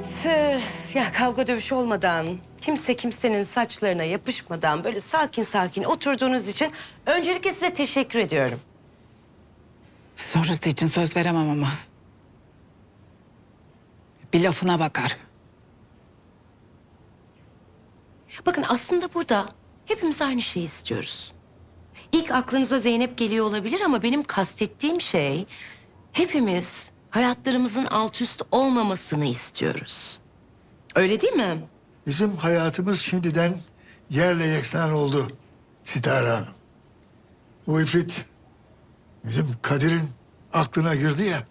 Evet, e, ya kavga dövüş olmadan, kimse kimsenin saçlarına yapışmadan böyle sakin sakin oturduğunuz için öncelikle size teşekkür ediyorum. Sonrası için söz veremem ama. Bir lafına bakar. Bakın aslında burada hepimiz aynı şeyi istiyoruz. İlk aklınıza Zeynep geliyor olabilir ama benim kastettiğim şey hepimiz hayatlarımızın alt üst olmamasını istiyoruz. Öyle değil mi? Bizim hayatımız şimdiden yerle yeksan oldu Sitare Hanım. Bu ifrit bizim Kadir'in aklına girdi ya.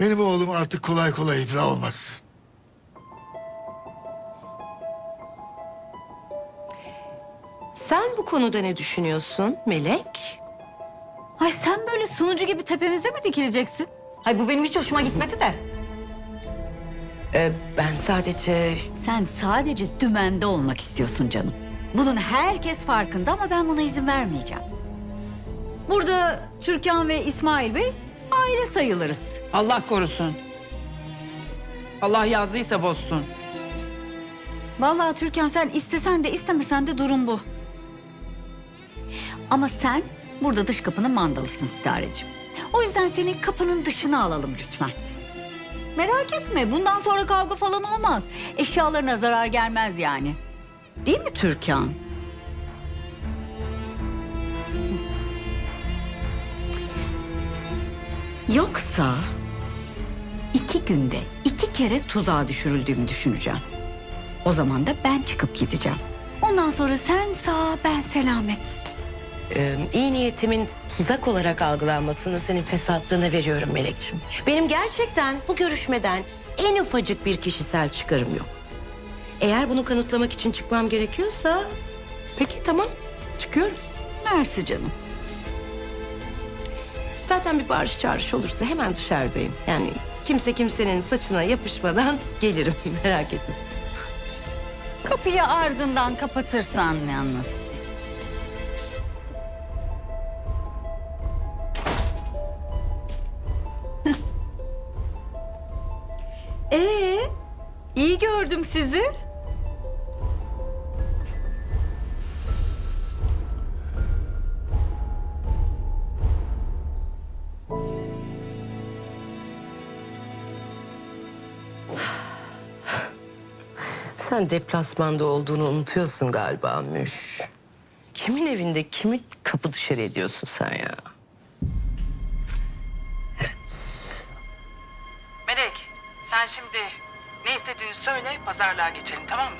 Benim oğlum artık kolay kolay iflah olmaz. Sen bu konuda ne düşünüyorsun Melek? Ay sen böyle sunucu gibi tepemizde mi dikileceksin? Ay bu benim hiç hoşuma gitmedi de. Ee, ben sadece Sen sadece dümende olmak istiyorsun canım. Bunun herkes farkında ama ben buna izin vermeyeceğim. Burada Türkan ve İsmail Bey aile sayılırız. Allah korusun. Allah yazdıysa bozsun. Vallahi Türkan sen istesen de istemesen de durum bu. Ama sen burada dış kapının mandalısın Sitareciğim. O yüzden seni kapının dışına alalım lütfen. Merak etme bundan sonra kavga falan olmaz. Eşyalarına zarar gelmez yani. Değil mi Türkan? Yoksa iki günde iki kere tuzağa düşürüldüğümü düşüneceğim. O zaman da ben çıkıp gideceğim. Ondan sonra sen sağ ben selamet. E, iyi niyetimin tuzak olarak algılanmasını senin fesatlığına veriyorum Melekciğim. Benim gerçekten bu görüşmeden en ufacık bir kişisel çıkarım yok. Eğer bunu kanıtlamak için çıkmam gerekiyorsa peki tamam çıkıyorum. Mersi canım. Zaten bir bağırış çağrış olursa hemen dışarıdayım. Yani kimse kimsenin saçına yapışmadan gelirim merak etme. Kapıyı ardından kapatırsan yalnız. Ee, iyi gördüm sizi. Sen deplasmanda olduğunu unutuyorsun galiba Müş. Kimin evinde kimi kapı dışarı ediyorsun sen ya? İstediğini söyle, pazarlığa geçelim tamam mı?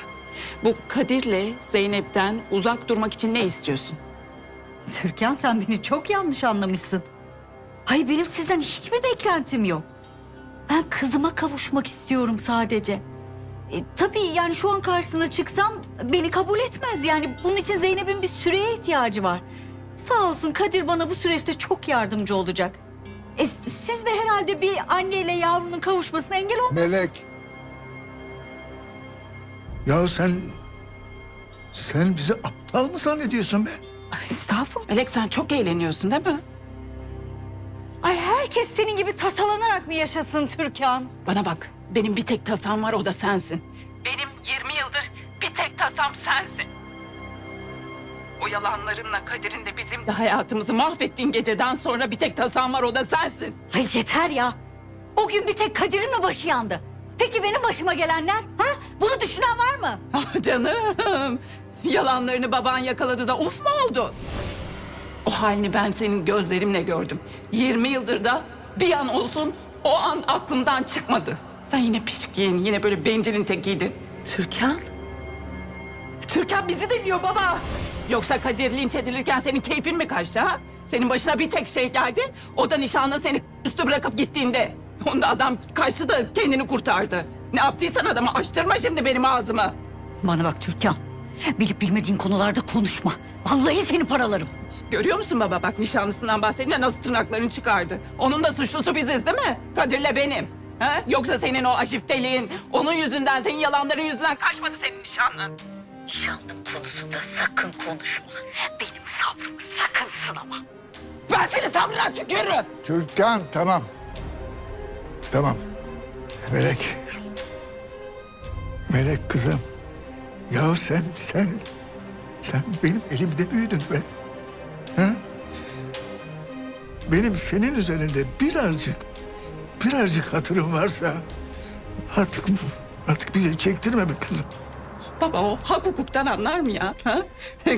Bu Kadir'le Zeynep'ten uzak durmak için ne istiyorsun? Türkan sen beni çok yanlış anlamışsın. Hayır benim sizden hiçbir beklentim yok. Ben kızıma kavuşmak istiyorum sadece. E, tabii yani şu an karşısına çıksam beni kabul etmez. Yani bunun için Zeynep'in bir süreye ihtiyacı var. Sağ olsun Kadir bana bu süreçte çok yardımcı olacak. E, siz de herhalde bir anneyle yavrunun kavuşmasına engel olmaz. Melek. Ya sen... Sen bizi aptal mı zannediyorsun be? Estağfurullah. Melek sen çok eğleniyorsun değil mi? Ay herkes senin gibi tasalanarak mı yaşasın Türkan? Bana bak, benim bir tek tasam var o da sensin. Benim 20 yıldır bir tek tasam sensin. O yalanlarınla Kadir'in de bizim de hayatımızı mahvettiğin geceden sonra bir tek tasam var o da sensin. Ay yeter ya. O gün bir tek Kadir'in mi başı yandı? Peki benim başıma gelenler? Ha? Bunu düşünen var mı? Ah canım. Yalanlarını baban yakaladı da uf mu oldu? O halini ben senin gözlerimle gördüm. 20 yıldır da bir an olsun o an aklımdan çıkmadı. Sen yine pirkiyin, yine böyle bencilin tekiydin. Türkan? Türkan bizi deniyor baba. Yoksa Kadir linç edilirken senin keyfin mi kaçtı ha? Senin başına bir tek şey geldi. O da nişanlı seni üstü bırakıp gittiğinde. Onda adam kaçtı da kendini kurtardı. Ne yaptıysan adama açtırma şimdi benim ağzımı. Bana bak Türkan. Bilip bilmediğin konularda konuşma. Vallahi seni paralarım. Görüyor musun baba bak nişanlısından bahsedince nasıl tırnaklarını çıkardı. Onun da suçlusu biziz değil mi? Kadir'le benim. Ha? Yoksa senin o aşifteliğin, onun yüzünden, senin yalanların yüzünden kaçmadı senin nişanlın. Nişanlım konusunda sakın konuşma. Benim sabrımı sakın sınama. Ben seni sabrına tükürürüm. Türkan tamam. Tamam. Melek. Melek kızım. Ya sen, sen, sen benim elimde büyüdün be. Ha? Benim senin üzerinde birazcık, birazcık hatırım varsa artık, artık bize çektirme be kızım. Baba o hak hukuktan anlar mı ya? Ha?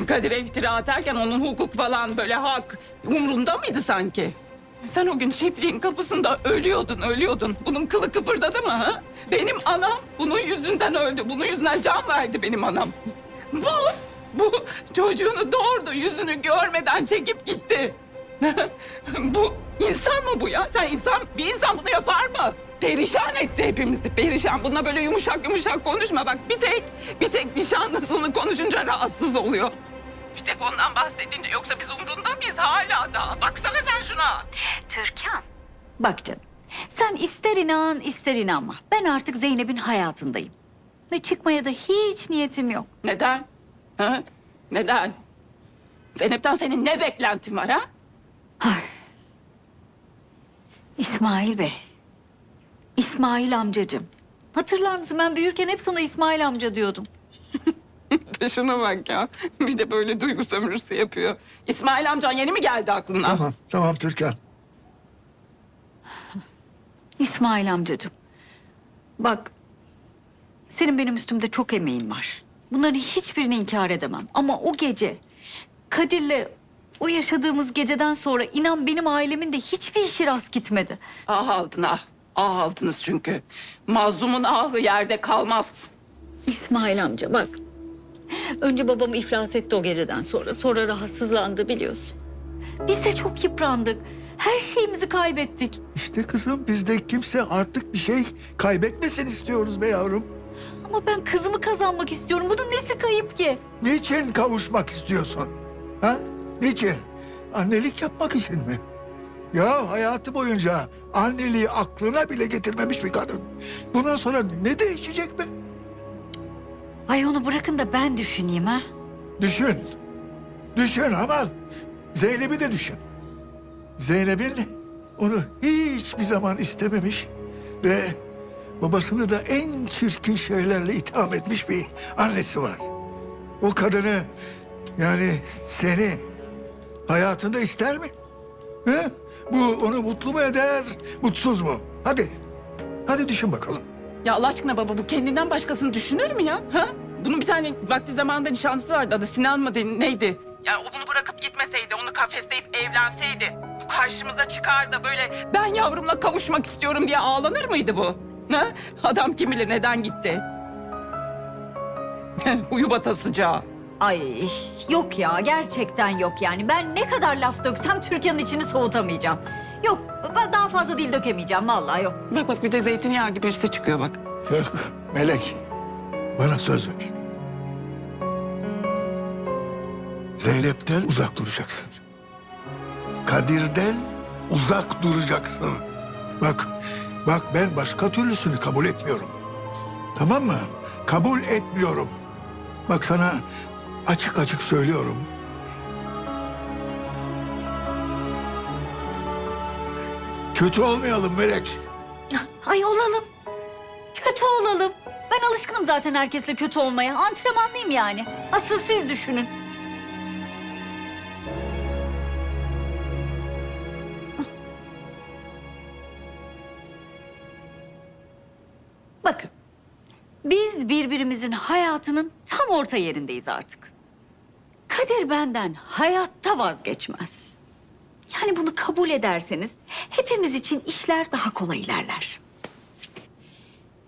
Kadir'e iftira atarken onun hukuk falan böyle hak umrunda mıydı sanki? Sen o gün çiftliğin kapısında ölüyordun, ölüyordun. Bunun kılı kıpırdadı mı ha? Benim anam bunun yüzünden öldü. Bunun yüzünden can verdi benim anam. Bu, bu çocuğunu doğurdu, yüzünü görmeden çekip gitti. bu insan mı bu ya? Sen insan, bir insan bunu yapar mı? Perişan etti hepimizi, perişan. Bununla böyle yumuşak yumuşak konuşma. Bak bir tek, bir tek nişanlısını konuşunca rahatsız oluyor. Bir tek ondan bahsedince yoksa biz umrunda mıyız hala da? Baksana sen şuna. Türkan. Bak canım. Sen ister inan ister inanma. Ben artık Zeynep'in hayatındayım. Ve çıkmaya da hiç niyetim yok. Neden? Ha? Neden? Zeynep'ten senin ne beklentin var ha? İsmail Bey. İsmail amcacığım. Hatırlar mısın ben büyürken hep sana İsmail amca diyordum. Şuna bak ya. Bir de böyle duygu sömürüsü yapıyor. İsmail amcan yeni mi geldi aklına? Tamam, tamam Türkan. İsmail amcacığım. Bak senin benim üstümde çok emeğin var. Bunların hiçbirini inkar edemem. Ama o gece Kadir'le o yaşadığımız geceden sonra inan benim ailemin de hiçbir işi rast gitmedi. Ah aldın ah. Ah aldınız çünkü. Mazlumun ahı yerde kalmaz. İsmail amca bak. Önce babam iflas etti o geceden sonra. Sonra rahatsızlandı biliyorsun. Biz de çok yıprandık. Her şeyimizi kaybettik. İşte kızım bizde kimse artık bir şey kaybetmesin istiyoruz be yavrum. Ama ben kızımı kazanmak istiyorum. Bunun nesi kayıp ki? Niçin kavuşmak istiyorsun? Ha? Niçin? Annelik yapmak için mi? Ya hayatı boyunca anneliği aklına bile getirmemiş bir kadın. Bundan sonra ne değişecek be? Ay onu bırakın da ben düşüneyim ha. Düşün. Düşün ama Zeynep'i de düşün. Zeynep'in onu hiçbir zaman istememiş ve babasını da en çirkin şeylerle itham etmiş bir annesi var. O kadını yani seni hayatında ister mi? He? Bu onu mutlu mu eder, mutsuz mu? Hadi, hadi düşün bakalım. Ya Allah aşkına baba bu kendinden başkasını düşünür mü ya? Ha? Bunun bir tane vakti zamanında nişanlısı vardı. Adı Sinan mı neydi? Yani o bunu bırakıp gitmeseydi, onu kafesleyip evlenseydi... ...bu karşımıza çıkar da böyle ben yavrumla kavuşmak istiyorum diye ağlanır mıydı bu? Ha? Adam kim bilir neden gitti? Uyu batasıca. Ay yok ya gerçekten yok yani. Ben ne kadar laf döksem Türkan'ın içini soğutamayacağım. Ben daha fazla dil dökemeyeceğim vallahi yok. Bak bak bir de zeytinyağı gibi üste çıkıyor bak. Yok, Melek, bana söz ver. Zeynep'ten uzak duracaksın. Kadir'den uzak duracaksın. Bak, bak ben başka türlüsünü kabul etmiyorum. Tamam mı? Kabul etmiyorum. Bak sana açık açık söylüyorum. Kötü olmayalım Melek. Ay olalım. Kötü olalım. Ben alışkınım zaten herkesle kötü olmaya. Antrenmanlıyım yani. Asıl siz düşünün. Bakın. Biz birbirimizin hayatının tam orta yerindeyiz artık. Kadir benden hayatta vazgeçmez. Yani bunu kabul ederseniz hepimiz için işler daha kolay ilerler.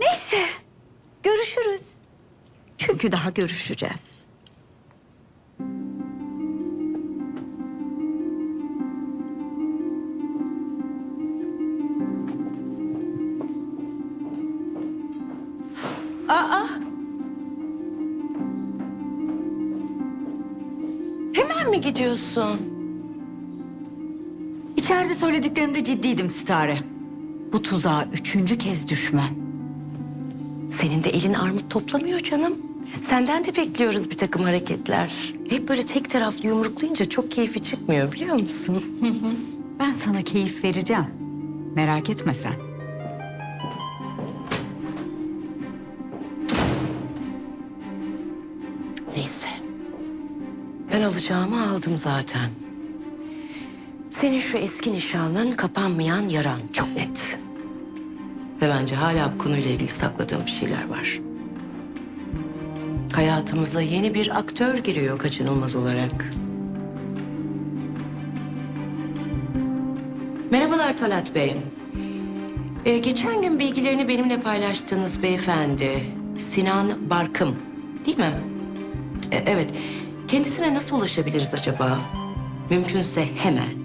Neyse, görüşürüz. Çünkü daha görüşeceğiz. Hemen mi gidiyorsun? İçeride söylediklerimde ciddiydim Sitare. Bu tuzağa üçüncü kez düşme. Senin de elin armut toplamıyor canım. Senden de bekliyoruz bir takım hareketler. Hep böyle tek taraflı yumruklayınca çok keyfi çıkmıyor biliyor musun? ben sana keyif vereceğim. Merak etme sen. Neyse. Ben alacağımı aldım zaten. Senin şu eski nişanlın kapanmayan yaran çok net. Ve bence hala bu konuyla ilgili sakladığım bir şeyler var. Hayatımıza yeni bir aktör giriyor kaçınılmaz olarak. Merhabalar Talat Bey. Ee, geçen gün bilgilerini benimle paylaştığınız beyefendi Sinan Barkım değil mi? E, evet. Kendisine nasıl ulaşabiliriz acaba? Mümkünse hemen.